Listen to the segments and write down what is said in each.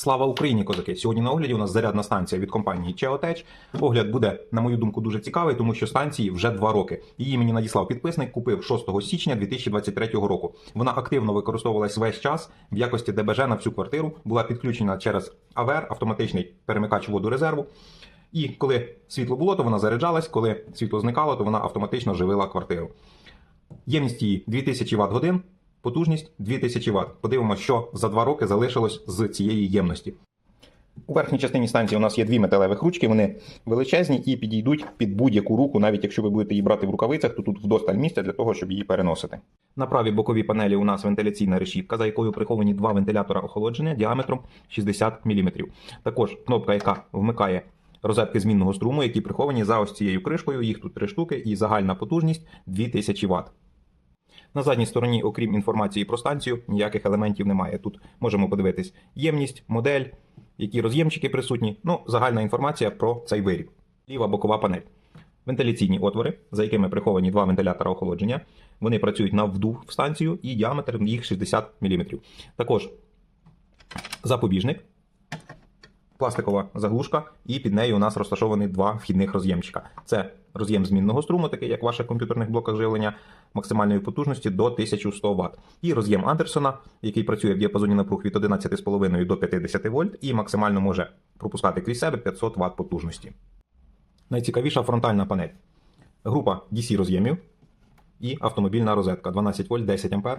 Слава Україні, козаки! Сьогодні на огляді у нас зарядна станція від компанії Cheotech. Огляд буде, на мою думку, дуже цікавий, тому що станції вже два роки. Її мені надіслав підписник, купив 6 січня 2023 року. Вона активно використовувалась весь час в якості ДБЖ на всю квартиру, була підключена через АВР, автоматичний перемикач водорезерву. І коли світло було, то вона заряджалась, коли світло зникало, то вона автоматично живила квартиру. Ємність її 2000 Вт годин, потужність 2000 Вт. Подивимося, що за два роки залишилось з цієї ємності. У верхній частині станції у нас є дві металевих ручки, вони величезні і підійдуть під будь-яку руку, навіть якщо ви будете її брати в рукавицях, то тут вдосталь місця для того, щоб її переносити. На правій боковій панелі у нас вентиляційна решітка, за якою приховані два вентилятора охолодження діаметром 60 мм. Також кнопка, яка вмикає розетки змінного струму, які приховані за ось цією кришкою. Їх тут три штуки, і загальна потужність 2000 Вт. На задній стороні, окрім інформації про станцію, ніяких елементів немає. Тут можемо подивитись ємність, модель, які роз'ємчики присутні. Ну, загальна інформація про цей виріб. Ліва бокова панель. Вентиляційні отвори, за якими приховані два вентилятора охолодження. Вони працюють на вдув в станцію і діаметр їх 60 мм. Також запобіжник, пластикова заглушка, і під нею у нас розташовані два вхідних роз'ємчика. Це роз'єм змінного струму, такий як в ваших комп'ютерних блоках живлення, максимальної потужності до 1100 Вт. І роз'єм Андерсона, який працює в діапазоні напруг від 11,5 до 50 вольт і максимально може пропускати крізь себе 500 Вт потужності. Найцікавіша фронтальна панель. Група DC роз'ємів і автомобільна розетка 12 вольт 10 А,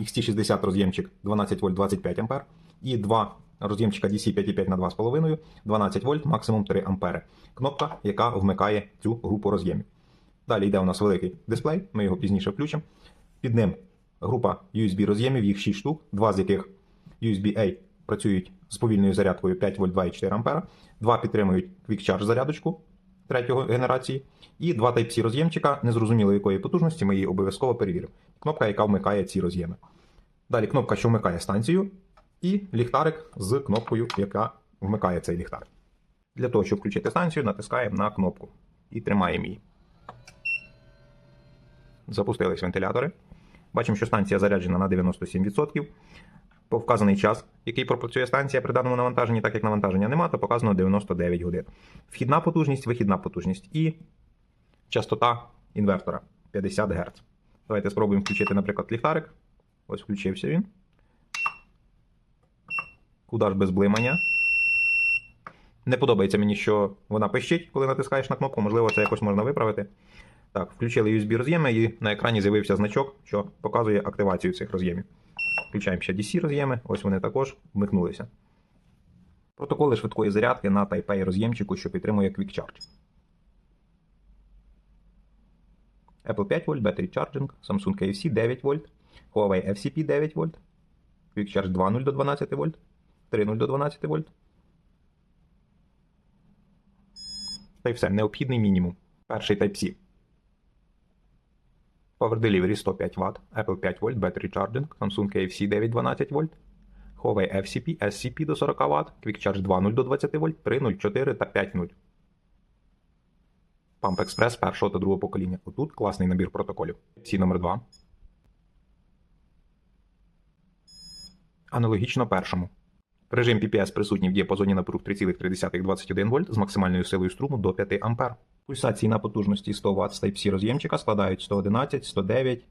XT60 роз'ємчик 12 вольт 25 А і два роз'ємчика DC 5,5 на 2,5, 12 вольт, максимум 3 А. Кнопка, яка вмикає цю групу роз'ємів. Далі йде у нас великий дисплей, ми його пізніше включимо. Під ним група USB роз'ємів, їх 6 штук, два з яких USB-A працюють з повільною зарядкою 5 вольт 2,4 А, два підтримують Quick Charge зарядочку третього генерації, і два Type-C роз'ємчика, незрозуміло якої потужності, ми її обов'язково перевіримо. Кнопка, яка вмикає ці роз'єми. Далі кнопка, що вмикає станцію, і ліхтарик з кнопкою, яка вмикає цей ліхтарик. Для того, щоб включити станцію, натискаємо на кнопку і тримаємо її. Запустились вентилятори. Бачимо, що станція заряджена на 97%. По вказаний час, який пропрацює станція при даному навантаженні, так як навантаження нема, то показано 99 годин. Вхідна потужність, вихідна потужність і частота інвертора 50 Гц. Давайте спробуємо включити, наприклад, ліхтарик. Ось включився він. Куда ж без блимання. Не подобається мені, що вона пищить, коли натискаєш на кнопку. Можливо, це якось можна виправити. Так, включили USB роз'єми і на екрані з'явився значок, що показує активацію цих роз'ємів. Включаємо ще DC роз'єми, ось вони також вмикнулися. Протоколи швидкої зарядки на Type-A роз'ємчику, що підтримує Quick Charge. Apple 5 вольт, Battery Charging, Samsung KFC 9 вольт, Huawei FCP 9 вольт, Quick Charge 2.0 до 12 вольт, 3.0 до 12 вольт. Та й все, необхідний мінімум. Перший Type-C. Power Delivery 105 Вт, Apple 5 вольт, Battery Charging, Samsung KFC 912 вольт, Huawei FCP, SCP до 40 Вт, Quick Charge 2.0 до 20 вольт, 3.0, 4 та 5.0. Pump Express першого та другого покоління. Отут класний набір протоколів. Всі номер 2. Аналогічно першому. Режим PPS присутній в діапазоні напруг 3,321 вольт з максимальною силою струму до 5 А. Пульсації на потужності 100 Вт з Type-C роз'ємчика складають 111, 109,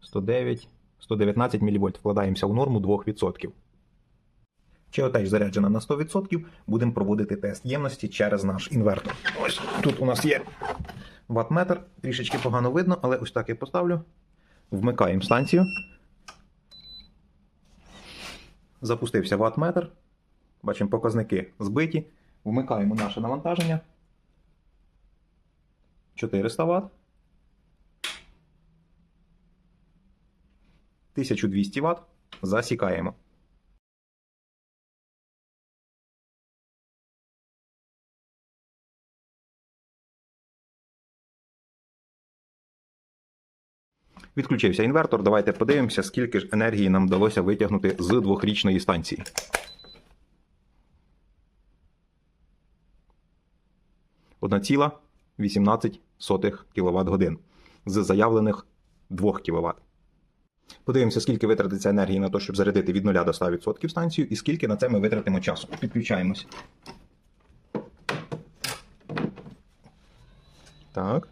109, 119 мВ. Вкладаємося в норму 2%. Cheotech заряджена на 100%. Будемо проводити тест ємності через наш інвертор. Ось тут у нас є ваттметр. Трішечки погано видно, але ось так я поставлю. Вмикаємо станцію. Запустився ватметр. Бачимо показники збиті. Вмикаємо наше навантаження. 400 Вт. 1200 Вт. Засікаємо. Відключився інвертор. Давайте подивимося, скільки ж енергії нам вдалося витягнути з двохрічної станції. Одна ціла 18 кВт годин з заявлених 2 кВт. Подивимося, скільки витратиться енергії на те, щоб зарядити від 0 до 100% станцію, і скільки на це ми витратимо часу. Підключаємось. Так.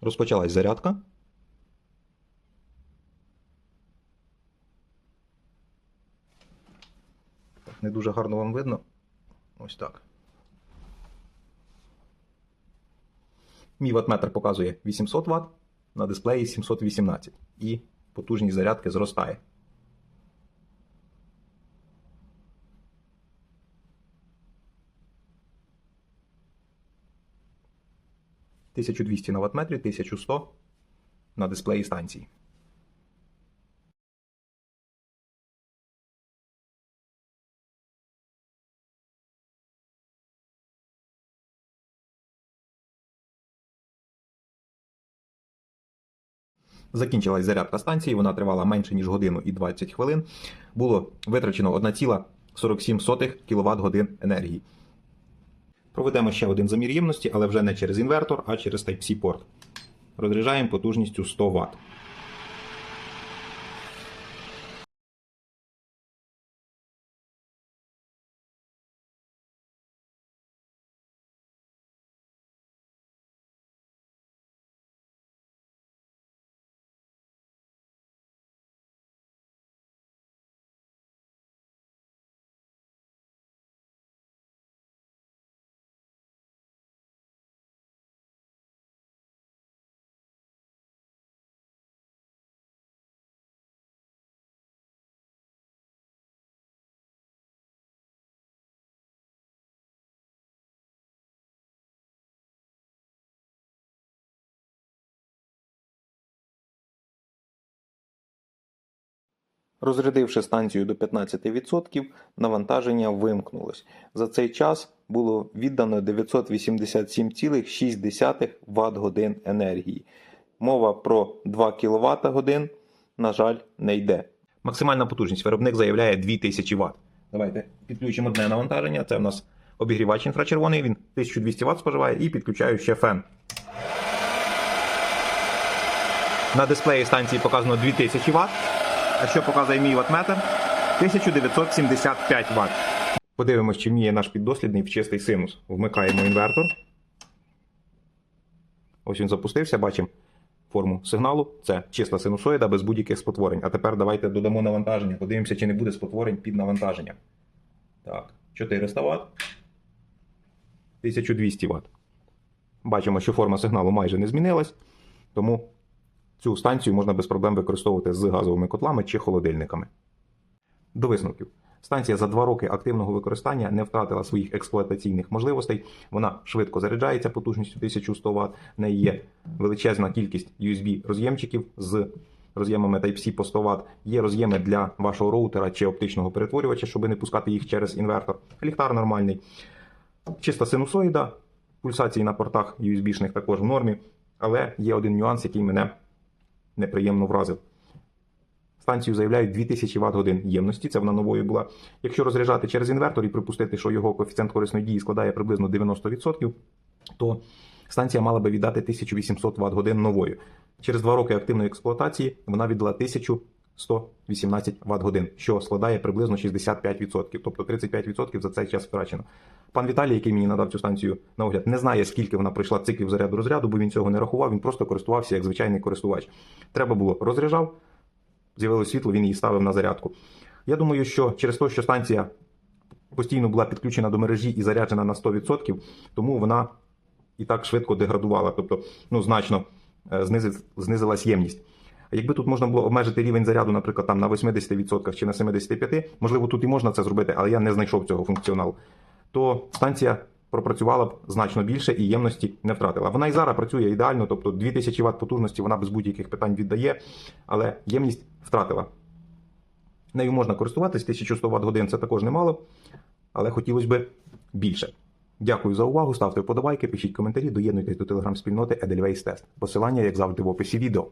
Розпочалась зарядка. Не дуже гарно вам видно. Ось так. Мій ваттметр показує 800 Вт, на дисплеї 718 і потужність зарядки зростає. «1200 на ваттметрі, 1100 на дисплеї станції. Закінчилась зарядка станції, вона тривала менше ніж годину і 20 хвилин. Було витрачено 1,47 кВт годин енергії. Проведемо ще один замір ємності, але вже не через інвертор, а через Type-C порт. Розряджаємо потужністю 100 Вт. Розрядивши станцію до 15%, навантаження вимкнулось. За цей час було віддано 987,6 Вт годин енергії. Мова про 2 кВт годин, на жаль, не йде. Максимальна потужність виробник заявляє 2000 Вт. Давайте підключимо одне навантаження. Це в нас обігрівач інфрачервоний, він 1200 Вт споживає і підключаю ще фен. На дисплеї станції показано 2000 Вт. А що показує мій ваттметр? 1975 Вт. Подивимось, чи вміє наш піддослідний в чистий синус. Вмикаємо інвертор. Ось він запустився, бачимо форму сигналу. Це чиста синусоїда без будь-яких спотворень. А тепер давайте додамо навантаження. Подивимося, чи не буде спотворень під навантаженням. Так, 400 Вт. 1200 Вт. Бачимо, що форма сигналу майже не змінилась. Тому Цю станцію можна без проблем використовувати з газовими котлами чи холодильниками. До висновків. Станція за 2 роки активного використання не втратила своїх експлуатаційних можливостей. Вона швидко заряджається потужністю 1100 Вт. В неї є величезна кількість USB роз'ємчиків з роз'ємами Type-C по 100 Вт. Є роз'єми для вашого роутера чи оптичного перетворювача, щоб не пускати їх через інвертор. Ліхтар нормальний. Чиста синусоїда. Пульсації на портах USB-шних також в нормі. Але є один нюанс, який мене неприємно вразив. Станцію заявляють 2000 Вт годин ємності, це вона новою була. Якщо розряджати через інвертор і припустити, що його коефіцієнт корисної дії складає приблизно 90%, то станція мала би віддати 1800 Вт годин новою. Через 2 роки активної експлуатації вона віддала 1000 118 Вт-годин, що складає приблизно 65%, тобто 35% за цей час втрачено. Пан Віталій, який мені надав цю станцію на огляд, не знає, скільки вона пройшла циклів заряду розряду, бо він цього не рахував, він просто користувався як звичайний користувач. Треба було розряджав, з'явилося світло, він її ставив на зарядку. Я думаю, що через те, що станція постійно була підключена до мережі і заряджена на 100%, тому вона і так швидко деградувала, тобто ну, значно е, знизилась ємність. Якби тут можна було обмежити рівень заряду, наприклад, там на 80% чи на 75%, можливо, тут і можна це зробити, але я не знайшов цього функціоналу, то станція пропрацювала б значно більше і ємності не втратила. Вона і зараз працює ідеально, тобто 2000 Вт потужності вона без будь-яких питань віддає, але ємність втратила. Нею можна користуватись, 1100 Вт годин це також немало, але хотілося б більше. Дякую за увагу, ставте вподобайки, пишіть коментарі, доєднуйтесь до телеграм-спільноти Edelweiss Test. Посилання, як завжди, в описі відео.